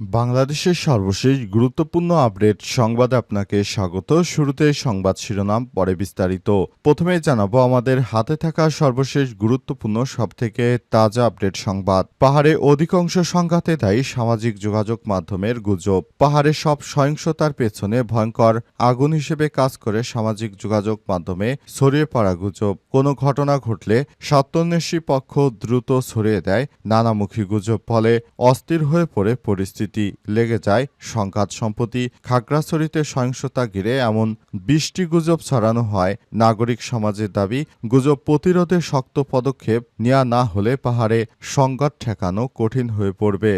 বাংলাদেশের সর্বশেষ গুরুত্বপূর্ণ আপডেট সংবাদে আপনাকে স্বাগত। শুরুতে সংবাদ শিরোনাম, পরে বিস্তারিত। প্রথমে জানাব আমাদের হাতে থাকা সর্বশেষ গুরুত্বপূর্ণ, সবথেকে তাজা আপডেট সংবাদ। পাহাড়ে অধিকাংশ সংঘাতে দায়ী সামাজিক যোগাযোগ মাধ্যমের গুজব। পাহাড়ে সব সহিংসতার পেছনে ভয়ঙ্কর আগুন হিসেবে কাজ করে সামাজিক যোগাযোগ মাধ্যমে ছড়িয়ে পড়া গুজব। কোনো ঘটনা ঘটলে সত্যান্বেষী পক্ষ দ্রুত ছড়িয়ে দেয় নানামুখী গুজব, ফলে অস্থির হয়ে পড়ে পরিস্থিতি। লেগে যায় সংঘাত সম্প্রতি খাগড়াছড়িতে সহিংসতা ঘিরে এমন বৃষ্টি গুজব ছড়ানো হয়। নাগরিক সমাজের দাবি, গুজব প্রতিরোধে শক্ত পদক্ষেপ নেওয়া না হলে পাহাড়ে সংঘাত ঠেকানো কঠিন হয়ে পড়বে।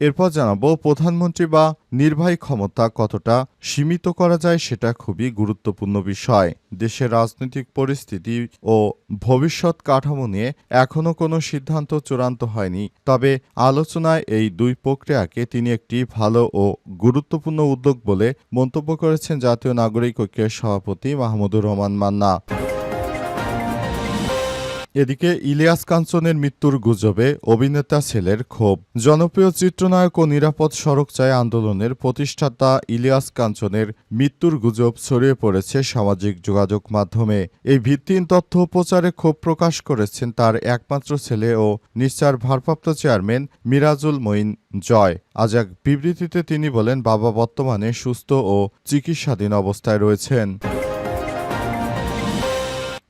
এরপর জানাব, প্রধানমন্ত্রী বা নির্বাহী ক্ষমতা কতটা সীমিত করা যায় সেটা খুবই গুরুত্বপূর্ণ বিষয়। দেশের রাজনৈতিক পরিস্থিতি ও ভবিষ্যৎ কাঠামো নিয়ে এখনও কোনো সিদ্ধান্ত চূড়ান্ত হয়নি। তবে আলোচনায় এই দুই প্রক্রিয়াকে তিনি একটি ভালো ও গুরুত্বপূর্ণ উদ্যোগ বলে মন্তব্য করেছেন জাতীয় নাগরিক ঐক্যের সভাপতি মাহমুদুর রহমান মান্না। এদিকে ইলিয়াস কাঞ্চনের মৃত্যুর গুজবে অভিনেতা ছেলের ক্ষোভ। জনপ্রিয় চিত্রনায়ক ও নিরাপদ সড়ক চায় আন্দোলনের প্রতিষ্ঠাতা ইলিয়াস কাঞ্চনের মৃত্যুর গুজব ছড়িয়ে পড়েছে সামাজিক যোগাযোগ মাধ্যমে। এই ভিত্তিহীন তথ্য প্রচারে ক্ষোভ প্রকাশ করেছেন তার একমাত্র ছেলে ও নিশ্চার ভারপ্রাপ্ত চেয়ারম্যান মিরাজুল মঈন জয়। আজ এক বিবৃতিতে তিনি বলেন, বাবা বর্তমানে সুস্থ ও চিকিৎসাধীন অবস্থায় রয়েছেন।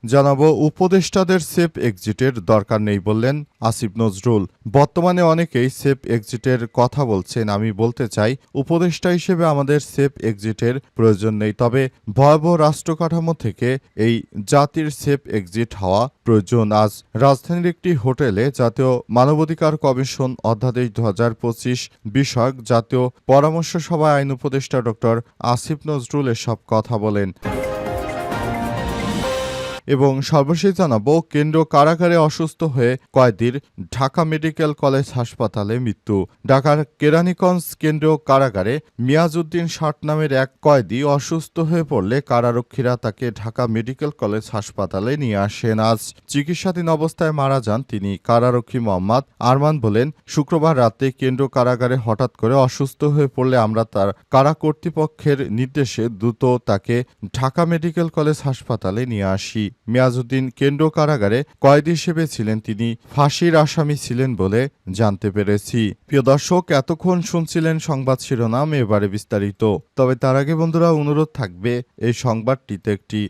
জানাব, উপদেষ্টাদের সেফ এক্সিটের দরকার নেই বললেন আসিফ নজরুল। বর্তমানে অনেকেই সেফ এক্সিটের কথা বলছেন, আমি বলতে চাই, উপদেষ্টা হিসেবে আমাদের সেফ এক্সিটের প্রয়োজন নেই, তবে ভয়াবহ রাষ্ট্র কাঠামো থেকে এই জাতির সেফ এক্সিট হওয়া প্রয়োজন। আজ রাজধানীর একটি হোটেলে জাতীয় মানবাধিকার কমিশন অধ্যাদেশ দু হাজার পঁচিশ বিষয়ক জাতীয় পরামর্শ সভায় আইন উপদেষ্টা ডক্টর আসিফ নজরুল এসব কথা বলেন। এবং সর্বশেষ জানাব, কেন্দ্র কারাগারে অসুস্থ হয়ে কয়েদির ঢাকা মেডিকেল কলেজ হাসপাতালে মৃত্যু। ঢাকার কেরানীগঞ্জ কেন্দ্র কারাগারে মিয়াজউদ্দিন ষাট নামের এক কয়েদি অসুস্থ হয়ে পড়লে কারারক্ষীরা তাকে ঢাকা মেডিকেল কলেজ হাসপাতালে নিয়ে আসেন। আজ চিকিৎসাধীন অবস্থায় মারা যান তিনি। কারারক্ষী মোহাম্মদ আরমান বলেন, শুক্রবার রাতে কেন্দ্র কারাগারে হঠাৎ করে অসুস্থ হয়ে পড়লে আমরা তার কারা কর্তৃপক্ষের নির্দেশে দ্রুত তাকে ঢাকা মেডিকেল কলেজ হাসপাতালে নিয়ে আসি। মিয়াজউদ্দিন কেন্দ্র কারাগারে কয়েদ হিসেবে ছিলেন তিনি, ফাঁসির আসামি ছিলেন বলে জানতে পেরেছি। প্রিয় দর্শক, এতক্ষণ শুনছিলেন সংবাদ শিরোনাম, এবারে বিস্তারিত। তবে তার আগে বন্ধুরা, অনুরোধ থাকবে, এই সংবাদটিতে একটি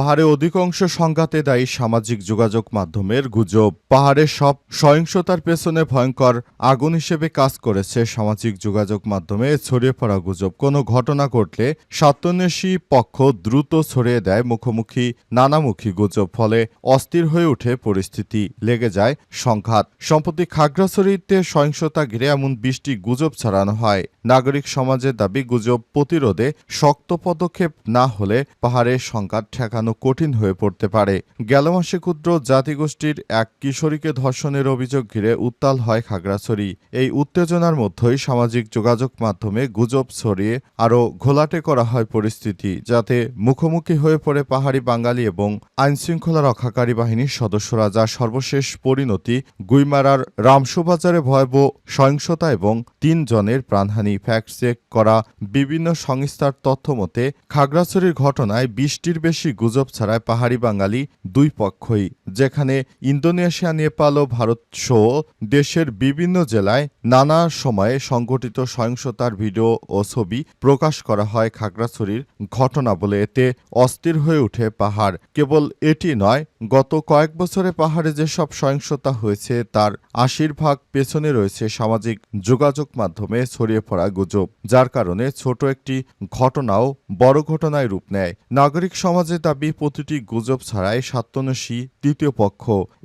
পাহাড়ে অধিকাংশ সংঘাতে দায়ী সামাজিক যোগাযোগ মাধ্যমের গুজব। পাহাড়ের সব সহিংসতার পেছনে ভয়ঙ্কর আগুন হিসেবে কাজ করেছে সামাজিক যোগাযোগ মাধ্যমে ছড়িয়ে পড়া গুজব। কোনো ঘটনা ঘটলে সত্যান্বেষী পক্ষ দ্রুত ছড়িয়ে দেয় মুখোমুখি নানামুখী গুজব, ফলে অস্থির হয়ে ওঠে পরিস্থিতি। লেগে যায় সংঘাত। সম্প্রতি খাগড়াছড়িতে সহিংসতা ঘিরে এমন বৃষ্টি গুজব ছড়ানো হয়। নাগরিক সমাজের দাবি, গুজব প্রতিরোধে শক্ত পদক্ষেপ না হলে পাহাড়ে সংঘাত ঠেকানো কঠিন হয়ে পড়তে পারে। গেল মাসে ক্ষুদ্র জাতিগোষ্ঠীর এক কিশোরীকে ধর্ষণের অভিযোগ ঘিরে উত্তাল হয় খাগড়াছড়ি। এই উত্তেজনার মধ্যেই সামাজিক যোগাযোগ মাধ্যমে গুজব ছড়িয়ে আরও ঘোলাটে করা হয় পরিস্থিতি, যাতে মুখোমুখি হয়ে পড়ে পাহাড়ি বাঙালি এবং আইনশৃঙ্খলা রক্ষাকারী বাহিনীর সদস্যরা যা সর্বশেষ পরিণতি গুইমারার রামসুবাজারে ভয়াবহ সহিংসতা এবং তিন জনের প্রাণহানি। ফ্যাক্ট চেক করা বিভিন্ন সংস্থার তথ্য মতে, খাগড়াছড়ির ঘটনায় বিশটির বেশি গুজব ছাড়ায় পাহাড়ি বাঙালি দুই পক্ষই, যেখানে ইন্দোনেশিয়া, নেপাল ও ভারত সহ দেশের বিভিন্ন জেলায় নানা সময়ে সংঘটিত সহিংসতার ভিডিও ও ছবি প্রকাশ করা হয় খাগড়াছড়ির ঘটনা বলে। এতে অস্থির হয়ে ওঠে পাহাড়। কেবল এটি নয়, গত কয়েক বছরে পাহাড়ে যেসব সহিংসতা হয়েছে, তার আশির ভাগ পেছনে রয়েছে সামাজিক যোগাযোগ মাধ্যমে ছড়িয়ে পড়া গুজব, যার কারণে ছোট একটি ঘটনাও বড় ঘটনায় রূপ নেয়। নাগরিক সমাজের দাবি, প্রতিটি গুজব ছাড়াই দ্বিতীয় তৃতীয় পক্ষ।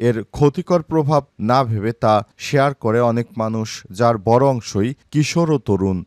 এর ক্ষতিকর প্রভাব না ভেবে তা শেয়ার করে অনেক মানুষ, যার বড় অংশই কিশোর ও তরুণ।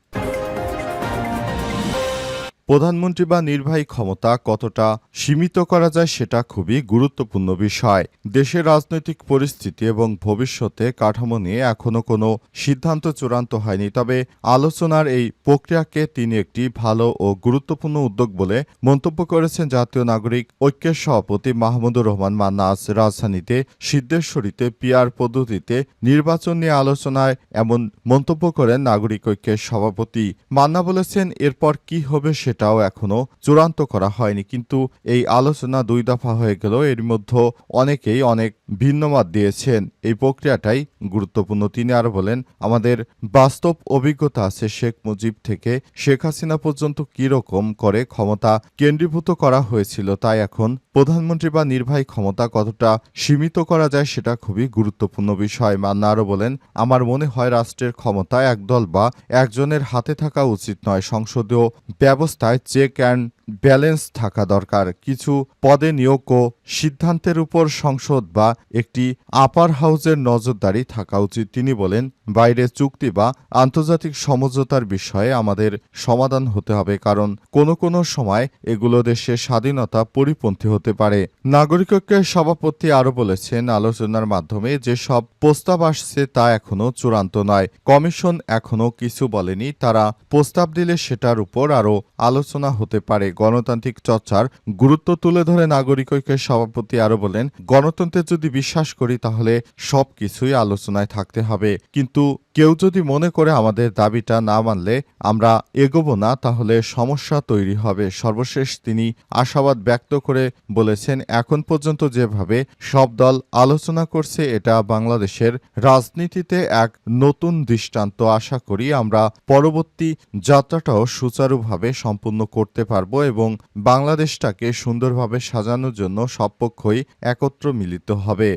প্রধানমন্ত্রী বা নির্বাহী ক্ষমতা কতটা সীমিত করা যায় সেটা খুবই গুরুত্বপূর্ণ বিষয়। দেশের রাজনৈতিক পরিস্থিতি এবং ভবিষ্যতে কাঠামো নিয়ে এখনও কোনো সিদ্ধান্ত চূড়ান্ত হয়নি, তবে আলোচনার এই প্রক্রিয়াকে তিনি একটি ভালো ও গুরুত্বপূর্ণ উদ্যোগ বলে মন্তব্য করেছেন জাতীয় নাগরিক ঐক্যের সভাপতি মাহমুদুর রহমান মান্না। আজ রাজধানীতে সিদ্ধেশ্বরীতে পিআর পদ্ধতিতে নির্বাচন নিয়ে আলোচনায় এমন মন্তব্য করেন নাগরিক ঐক্যের সভাপতি। মান্না বলেছেন, এরপর কি হবে সেটাও এখনও চূড়ান্ত করা হয়নি। কিন্তু এই আলোচনা দুই দফা হয়ে গেল। এর মধ্যে অনেকেই অনেক ভিন্নমত দিয়েছেন। এই প্রক্রিয়াটাই গুরুত্বপূর্ণ। তিনি আরও বলেন, আমাদের বাস্তব অভিজ্ঞতা আছে শেখ মুজিব থেকে। শেখ হাসিনা পর্যন্ত কি রকম করে ক্ষমতা কেন্দ্রীভূত করা হয়েছিল তাই এখন প্রধানমন্ত্রী বা নির্বাহী ক্ষমতা কতটা সীমিত করা যায় সেটা খুবই গুরুত্বপূর্ণ বিষয়। মান্না আরও বলেন, আমার মনে হয় রাষ্ট্রের ক্ষমতা একদল বা একজনের হাতে থাকা উচিত নয়। সংসদীয় ব্যবস্থায় চেক অ্যান্ড ব্যালেন্স থাকা দরকার। কিছু পদে নিয়োগ ও সিদ্ধান্তের উপর সংসদ বা একটি আপার হাউসের নজরদারি থাকা উচিত। তিনি বলেন, বাইরে চুক্তি বা আন্তর্জাতিক সমঝোতার বিষয়ে আমাদের সমাধান হতে হবে, কারণ কোনো কোনো সময় এগুলো দেশের স্বাধীনতা পরিপন্থী হতে পারে। নাগরিকত্বের সভাপতি আরও বলেছেন, আলোচনার মাধ্যমে যেসব প্রস্তাব আসছে তা এখনও চূড়ান্ত নয়। কমিশন এখনও কিছু বলেনি, তারা প্রস্তাব দিলে সেটার উপর আরও আলোচনা হতে পারে। গণতান্ত্রিক চর্চার গুরুত্ব তুলে ধরে নাগরিক ঐক্যের সভাপতি আরও বলেন, গণতন্ত্রে যদি বিশ্বাস করি, তাহলে সবকিছুই আলোচনায় থাকতে হবে। কিন্তু কেউ যদি মনে করে আমাদের দাবিটা না মানলে আমরা এগোবো না, তাহলে সমস্যা তৈরি হবে। সর্বশেষ তিনি আশাবাদ ব্যক্ত করে বলেছেন, এখন পর্যন্ত যেভাবে সব দল আলোচনা করছে, এটা বাংলাদেশের রাজনীতিতে এক নতুন দৃষ্টান্ত। আশা করি আমরা পরবর্তী যাত্রাটাও সুচারুভাবে সম্পূর্ণ করতে পারব এবং বাংলাদেশটাকে সুন্দরভাবে সাজানোর জন্য সব পক্ষই একত্র মিলিত হবে।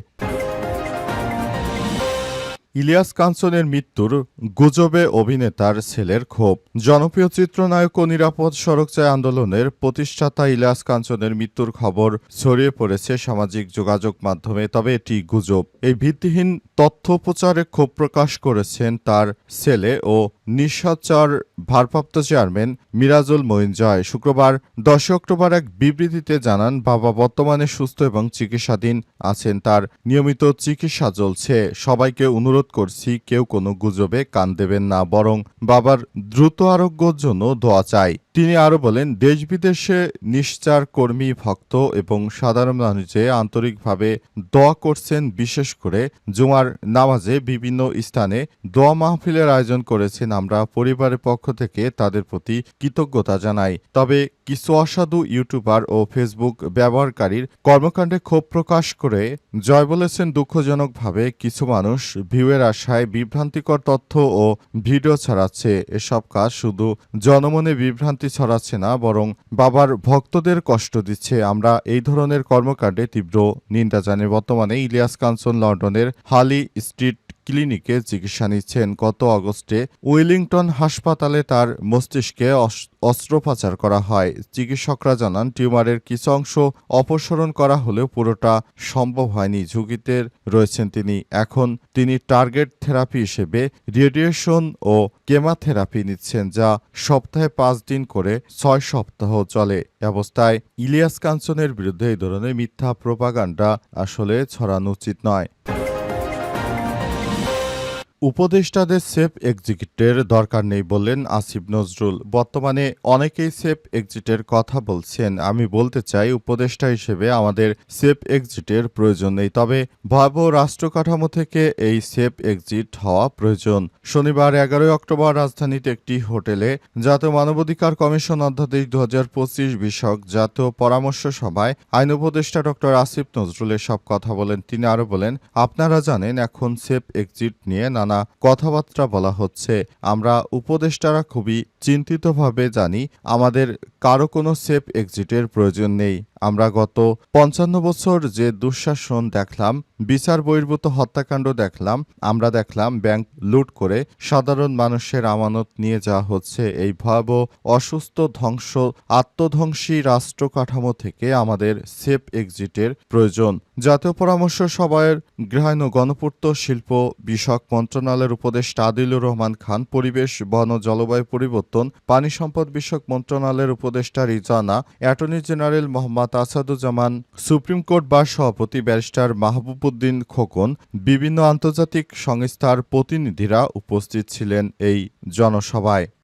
ইলিয়াস কাঞ্চনের মৃত্যুর গুজবে অভিনেতার ছেলের ক্ষোভ। জনপ্রিয় চিত্রনায়ক ও নিরাপদ সড়ক চায় আন্দোলনের প্রতিষ্ঠাতা ইলিয়াস কাঞ্চনের মৃত্যুর খবর ছড়িয়ে পড়েছে সামাজিক যোগাযোগ মাধ্যমে, তবে এটি গুজব। এই ভিত্তিহীন তথ্য প্রচারে ক্ষোভ প্রকাশ করেছেন তার ছেলে ও নিঃসাচার ভারপ্রাপ্ত চেয়ারম্যান মিরাজুল মঈন জয় শুক্রবার দশ অক্টোবর এক বিবৃতিতে জানান, বাবা বর্তমানে সুস্থ এবং চিকিৎসাধীন আছেন, তার নিয়মিত চিকিৎসা চলছে। সবাইকে অনুরোধ করছি, কেউ কোনো গুজবে কান দেবেন না, বরং বাবার দ্রুত আরোগ্যর জন্য দোয়া চাই। তিনি আরও বলেন দেশ বিদেশে নিশ্চার কর্মী, ভক্ত এবং সাধারণ মানুষে আন্তরিকভাবে দোয়া করছেন, বিশেষ করে জুমার নামাজে বিভিন্ন স্থানে দোয়া মাহফিলের আয়োজন করেছেন। আমরা পরিবারের পক্ষ থেকে তাদের প্রতি কৃতজ্ঞতা জানাই। তবে কিছু অসাধু ইউটিউবার ও ফেসবুক ব্যবহারকারীর কর্মকাণ্ডে ক্ষোভ প্রকাশ করে জয় বলেছেন, দুঃখজনকভাবে কিছু মানুষ ভিউয়ের আশায় বিভ্রান্তিকর তথ্য ও ভিডিও ছড়াচ্ছে। এসব কাজ শুধু জনমনে বিভ্রান্তি ছড়াচ্ছে না, বরং বাবার ভক্তদের কষ্ট দিচ্ছে। আমরা এই ধরনের কর্মকাণ্ডে তীব্র নিন্দা জানাই। বর্তমানে ইলিয়াস কাঞ্চন লন্ডনের হালি স্ট্রিট ক্লিনিকে চিকিৎসা নিচ্ছেন। গত অগস্টে উইলিংটন হাসপাতালে তার মস্তিষ্কে অস্ত্রোপচার করা হয়। চিকিৎসকরা জানান, টিউমারের কিছু অংশ অপসারণ করা হলেও পুরোটা সম্ভব হয়নি। ঝুঁকিতে রয়েছেন তিনি। এখন তিনি টার্গেট থেরাপি হিসেবে রেডিয়েশন ও কেমাথেরাপি নিচ্ছেন, যা সপ্তাহে পাঁচ দিন করে ছয় সপ্তাহ চলে। অবস্থায় ইলিয়াস কাঞ্চনের বিরুদ্ধে এই ধরনের মিথ্যা প্রোপাগান্ডা আসলে ছড়ানো উচিত নয়। উপদেষ্টাদের সেফ এক্সিটের দরকার নেই বললেন আসিফ নজরুল। বর্তমানে অনেকেই সেফ এক্সিটের কথা বলছেন। আমি বলতে চাই, উপদেষ্টা হিসেবে আমাদের সেফ এক্সিটের প্রয়োজন নেই। তবে ভয়াবহ রাষ্ট্র কাঠামো থেকে এই সেফ এক্সিট হওয়া প্রয়োজন। শনিবার এগারোই অক্টোবর রাজধানীতে একটি হোটেলে জাতীয় মানবাধিকার কমিশন অধ্যাদেশ দু হাজার পঁচিশ বিষয়ক জাতীয় পরামর্শ সভায় আইন উপদেষ্টা ডক্টর আসিফ নজরুল সব কথা বলেন। তিনি আরও বলেন, আপনারা জানেন, এখন সেফ এক্সিট নিয়ে নানা কথাবার্তা বলা হচ্ছে। আমরা উপদেষ্টারা খুবই চিন্তিতভাবে জানি, আমাদের কারও কোনো সেফ এক্সিটের প্রয়োজন নেই। আমরা গত পঞ্চান্ন বছর যে দুঃশাসন দেখলাম, বিচার বহির্ভূত হত্যাকাণ্ড দেখলাম, আমরা দেখলাম ব্যাংক লুট করে সাধারণ মানুষের আমানত নিয়ে যাওয়া হচ্ছে। এই ভয়াবহ অসুস্থ ধ্বংস, আত্মধ্বংসী রাষ্ট্র কাঠামো থেকে আমাদের সেফ এক্সিটের প্রয়োজন। জাতীয় পরামর্শ সভায় গৃহায়ন ও গণপূর্ত শিল্প বিষয়ক মন্ত্রণালয়ের উপদেষ্টা আদিলুর রহমান খান, পরিবেশ, বন জলবায়ু পরিবর্তন, পানি সম্পদ বিষয়ক মন্ত্রণালয়ের উপদেষ্টা Rizwana, attorney general Mohammad Asaduzzaman, supreme court bar সভাপতি ব্যারিস্টার মাহবুবুদ্দিন খোকন, বিভিন্ন আন্তর্জাতিক সংস্থার প্রতিনিধিরা উপস্থিত ছিলেন এই জনসভায়।